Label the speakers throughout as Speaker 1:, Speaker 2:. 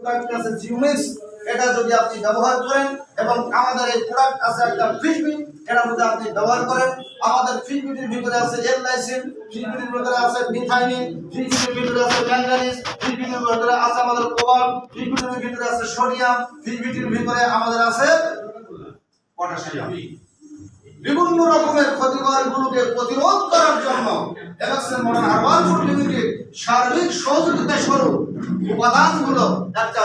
Speaker 1: Product আছে এটা যদি আপনি ব্যবহার করেন এবং আমাদের এই প্রোডাক্ট আছে একটা ফিশবিট এটার মধ্যে আপনি ব্যবহার করেন। আমাদের ফিশবিটের ভিতরে আছে এল লাইসিন ফিশবিটের ভিতরে আছে মিথাইনিন ফিশবিটের ভিতরে আছে ম্যাঙ্গানিজ ফিশবিটের ভিতরে আছে আমাদের ফিশবিটের ভিতরে আছে সোডিয়াম ফিশবিটের ভিতরে আমাদের আছে পটাশিয়াম বিভিন্ন রকমের ক্ষতিকর গুলোকে প্রতিরোধ করার জন্য এলাক্সেন মডার্ন হার্বাল ফুড লিমিটেড সার্বিক সহযোগিতা স্বরূপ উপাদানগুলো একটা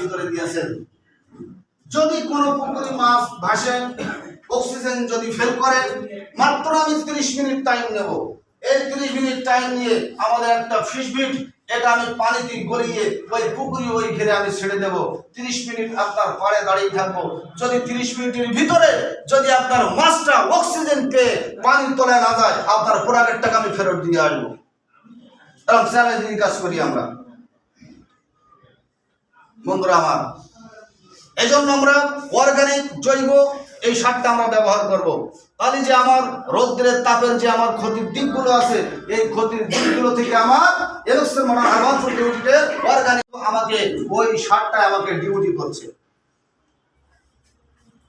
Speaker 1: ভিতরে দিয়েছেন যদি কোনো পুকুরি মাছ ভাসে, অক্সিজেন যদি ফেল করে, মাত্র আমি তিরিশ মিনিট টাইম নেব। এই তিরিশ মিনিট টাইম নিয়ে আমাদের একটা ফিশ বিট এটা আমি পানিতে গলিয়ে ওই পুকুরি ওই ঘিরে আমি ছেড়ে দেব। তিরিশ মিনিট আপনার পাড়ে দাঁড়িয়ে থাকব। যদি তিরিশ মিনিটের ভিতরে যদি আপনার মাছটা অক্সিজেন পেয়ে পানির তলায় না যায়, আপনার টাকা আমি ফেরত দিয়ে আসব। এরকম কাজ করি আমরা। বন্ধুরা আমার এই জন্য আমরা অর্গানিক জৈব এই সারটা আমরা ব্যবহার করব। তাহলে যে আমার রৌদ্রের তাপের যে আমার ক্ষতির দিকগুলো আছে, এই ক্ষতির দিকগুলো থেকে আমার এলক্সের মনে ফুড লিমিটেডের অর্গানিক আমাকে ওই সারটা আমাকে ডিউটি করছে।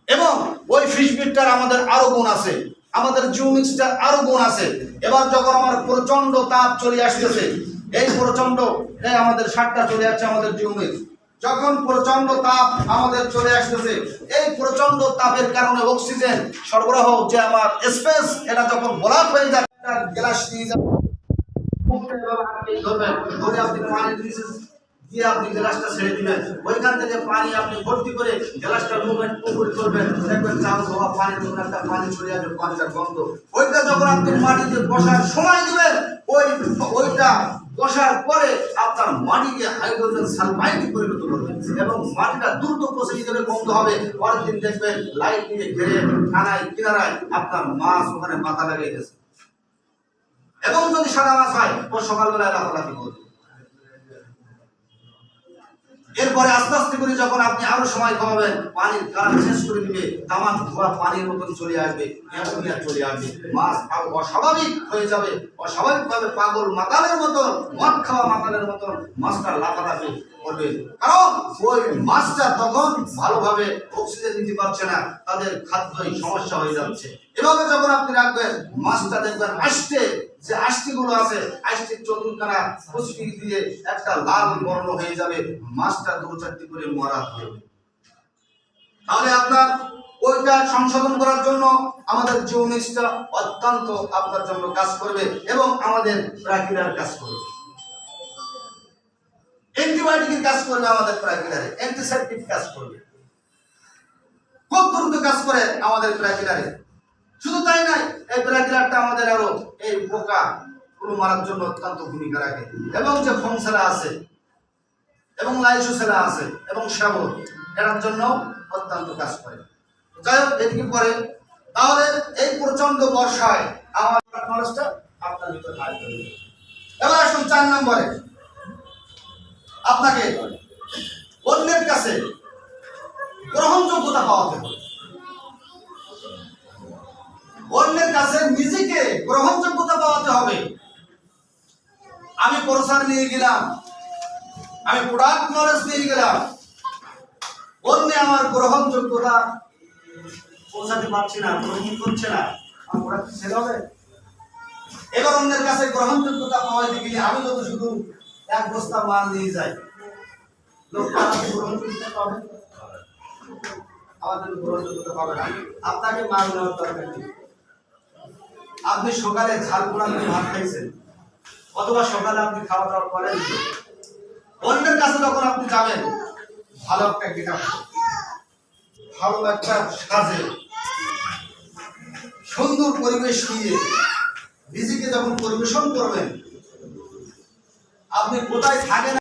Speaker 1: এবং ওই ফিশ বিটটার আমাদের আরও গুণ আছে, আমাদের জিওমিক্সটার আরও গুণ আছে। এবার যখন আমার প্রচণ্ড তাপ চলে আসতেছে, এই প্রচণ্ড আমাদের সারটা চলে আসছে আমাদের জিওমিক্স যখন প্রচণ্ড তাপ আমাদের চলে আসতেছে, এই প্রচণ্ড তাপের কারণে অক্সিজেন সরবরাহ যে আমার স্পেস এটা যখন ব্লক হয়ে যায় গ্লাস নিয়ে যাবে ধরে আপনি পানি দিয়ে আপনি ছেড়ে ওইখান থেকে পানি আপনি ভর্তি করে করবেন একটা পানি যাবে পানিটা গন্ধ। ওইটা যখন আপনি মাটিতে বসার সময় দিবেন, ওই ওইটা বসার পরে আপনার মাটিকে হাইড্রোজেন সালফাইডে পরিণত করবে এবং মাটিটা দ্রুত পচে হিসেবে বন্ধ হবে। পরের দিন দেখবেন লাইট দিয়ে ঘেরে থানায়, কিনারায় আপনার মাছ ওখানে মাথা লাগিয়ে গেছে এবং যদি সারা মাছ হয়, ও সকালবেলায় লাফালাফি করবে। এরপরে আস্তে আস্তে করে যখন আপনি আরও সময় খাওয়াবেন পানির কালার শেষ করে দিবে, তামাক, ধোয়া, পানির মতন চলে আসবে চলে আসবে। মাছ অস্বাভাবিক হয়ে যাবে অস্বাভাবিক ভাবে পাগল মাতালের মতন, মদ খাওয়া মাতালের মতন মাছটা লাফালাফি করবে। কারণ ওই মাছটা তখন ভালোভাবে অক্সিজেন নিতে পারছে না, তাদের খাদ্যই সমস্যা হয়ে যাচ্ছে। এভাবে যখন আপনি রাখবেন, মাছটা দেখবেন আসতে যে আষ্টিগুলো আছে, আষ্টির চতুর্খানা পুষ্টি দিয়ে একটা লাল বর্ণ হয়ে যাবে, মাছটা দু চারটি করে মরা হবে তাহলে আপনার ওইটা সংশোধন করার জন্য আমাদের জিওমিক্সটা অত্যন্ত আপনার জন্য কাজ করবে এবং আমাদের প্রাকিরার কাজ করবে। অ্যান্টিবায়োটিকের কাজ করবে আমাদের প্রাকিরারে অ্যান্টিসেপটিক কাজ করবে। খুব দ্রুত কাজ করে আমাদের প্রাকিরারে শুধু তাই নয়, এই প্রাকিরারটা আমাদের আরও এই পোকা গুলো মারার জন্য অত্যন্ত ভূমিকা রাখে। এবং যে ফংসেরা আছে, এবং লাইসোসেরা আছে, এবং শ্যাবল এটার জন্য অত্যন্ত কাজ করে। যাই হোক, এদিকে পরে। তাহলে এই প্রচণ্ড বর্ষায় আমার মানুষটা আপনার ভিতরে কাজ করবে এবার আসুন চার নম্বরে। আপনাকে অন্যের কাছে গ্রহণযোগ্যতা পাওয়াতে হবে। অন্যের কাছে নিজেকে গ্রহণযোগ্যতা পাওয়াতে হবে। আমি প্রসার নিয়ে গেলাম। আমি প্রোডাক্ট নলেজ নিয়ে গেলাম। অন্য আমার গ্রহণযোগ্যতা পৌঁছাতে পারছি না, গ্রহণ করছে না। আমার প্রোডাক্ট সেল হবে। এবার অন্যের কাছে গ্রহণযোগ্যতা পাওয়াতে গেলে আমি যদি শুধু এক বস্তা মাল নিয়ে যাই। লোক আমাকে গ্রহণযোগ্যতা পাবে। আমাদের গ্রহণযোগ্যতা পাবে না। আপনাকে মাল নেওয়ার দরকার নেই। আপনি সকালে ঝাল পোড়া দিয়ে ভাত খাইছেন। অথবা সকালে আপনি খাওয়া দাওয়া করেন অন্যের কাছে যখন আপনি যাবেন, ভালো একটা গেটাপ ভালো একটা সাজে। সুন্দর পরিবেশ নিয়ে নিজেকে যখন পরিবেশন করবেন, আপনি কোথায় থাকেন